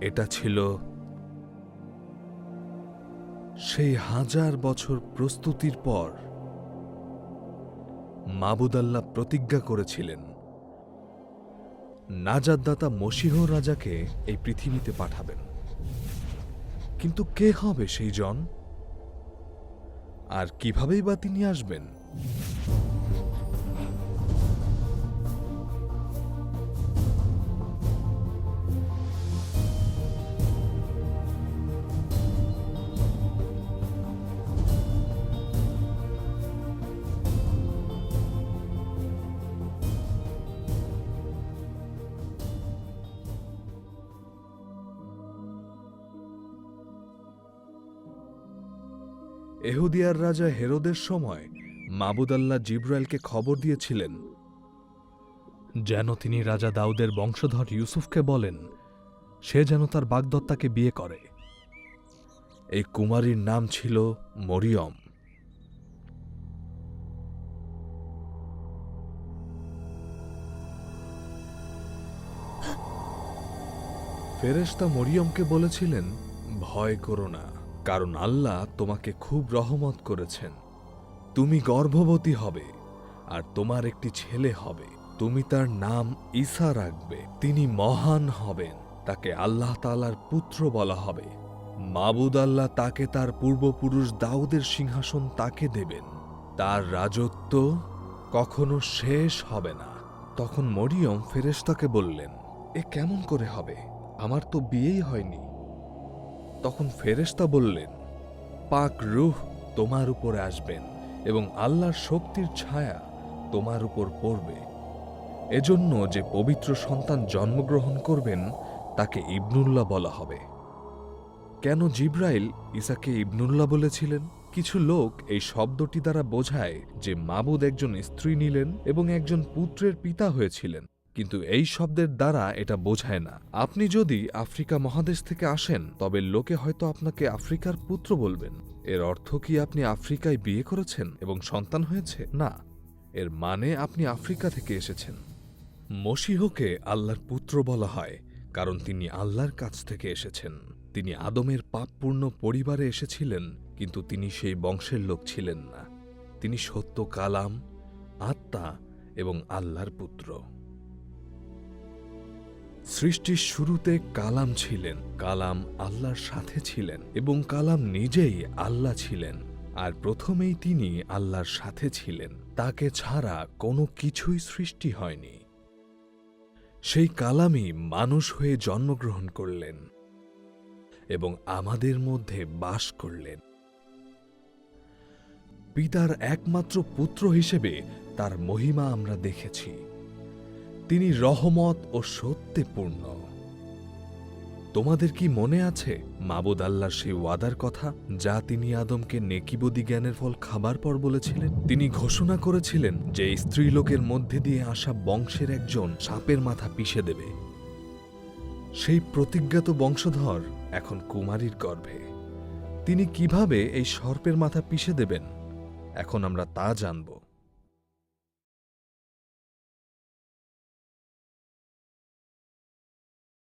এটা ছিল সেই হাজার বছর প্রস্তুতির পর মাবুদাল্লাহ প্রতিজ্ঞা করেছিলেন, নাজাদদাতা মসিহ রাজাকে এই পৃথিবীতে পাঠাবেন। কিন্তু কে হবে সেই জন? আর কিভাবেই বা তিনি আসবেন? এহুদিয়ার রাজা হেরোদের সময় মাবুদাল্লাহ জিব্রাইলকে খবর দিয়েছিলেন, যেন তিনি রাজা দাউদের বংশধর ইউসুফকে বলেন, সে যেন তার বাগদত্তাকে বিয়ে করে। এই কুমারীর নাম ছিল মরিয়ম। ফেরেশতা মরিয়মকে বলেছিলেন, ভয় করো না। কারণ আল্লাহ তোমাকে খুব রহমত করেছেন। তুমি গর্ভবতী হবে আর তোমার একটি ছেলে হবে। তুমি তার নাম ঈসা রাখবে। তিনি মহান হবেন, তাকে আল্লাহ তালার পুত্র বলা হবে। মাবুদ আল্লাহ তাকে তার পূর্বপুরুষ দাউদের সিংহাসন তাকে দেবেন। তার রাজত্ব কখনো শেষ হবে না। তখন মরিয়ম ফেরেশতাকে বললেন, এ কেমন করে হবে? আমার তো বিয়েই হয়নি। তখন ফেরেশতা বললেন, পাক রুহ তোমার উপরে আসবেন এবং আল্লাহর শক্তির ছায়া তোমার উপর পড়বে। এজন্য যে পবিত্র সন্তান জন্মগ্রহণ করবেন, তাকে ইবনুল্লাহ বলা হবে। কেন জিব্রাইল ইসাকে ইবনুল্লাহ বলেছিলেন? কিছু লোক এই শব্দটি দ্বারা বোঝায় যে মাবুদ একজন স্ত্রী নিলেন এবং একজন পুত্রের পিতা হয়েছিলেন। কিন্তু এই শব্দের দ্বারা এটা বোঝায় না। আপনি যদি আফ্রিকা মহাদেশ থেকে আসেন, তবে লোকে হয়তো আপনাকে আফ্রিকার পুত্র বলবেন। এর অর্থ কি আপনি আফ্রিকায় বিয়ে করেছেন এবং সন্তান হয়েছে? না। এর মানে আপনি আফ্রিকা থেকে এসেছেন। মসিহকে আল্লাহর পুত্র বলা হয়, কারণ তিনি আল্লাহর কাছ থেকে এসেছেন। তিনি আদমের পাপপূর্ণ পরিবারে এসেছিলেন, কিন্তু তিনি সেই বংশের লোক ছিলেন না। তিনি সত্য কালাম, আত্মা এবং আল্লাহর পুত্র। সৃষ্টির শুরুতে কালাম ছিলেন, কালাম আল্লাহর সাথে ছিলেন এবং কালাম নিজেই আল্লাহ ছিলেন। আর প্রথমেই তিনি আল্লাহর সাথে ছিলেন। তাকে ছাড়া কোনো কিছুই সৃষ্টি হয়নি। সেই কালামই মানুষ হয়ে জন্মগ্রহণ করলেন এবং আমাদের মধ্যে বাস করলেন। পিতার একমাত্র পুত্র হিসেবে তার মহিমা আমরা দেখেছি। তিনি রহমত ও সত্যে পূর্ণ। তোমাদের কি মনে আছে মাবুদ আল্লাহর সেই ওয়াদার কথা যা তিনি আদমকে নেকিবদি জ্ঞানের ফল খাবার পর বলেছিলেন? তিনি ঘোষণা করেছিলেন যে স্ত্রীলোকের মধ্যে দিয়ে আসা বংশের একজন সাপের মাথা পিষে দেবে। সেই প্রতিজ্ঞাত বংশধর এখন কুমারীর গর্ভে। তিনি কীভাবে এই সর্পের মাথা পিষে দেবেন? এখন আমরা তা জানব।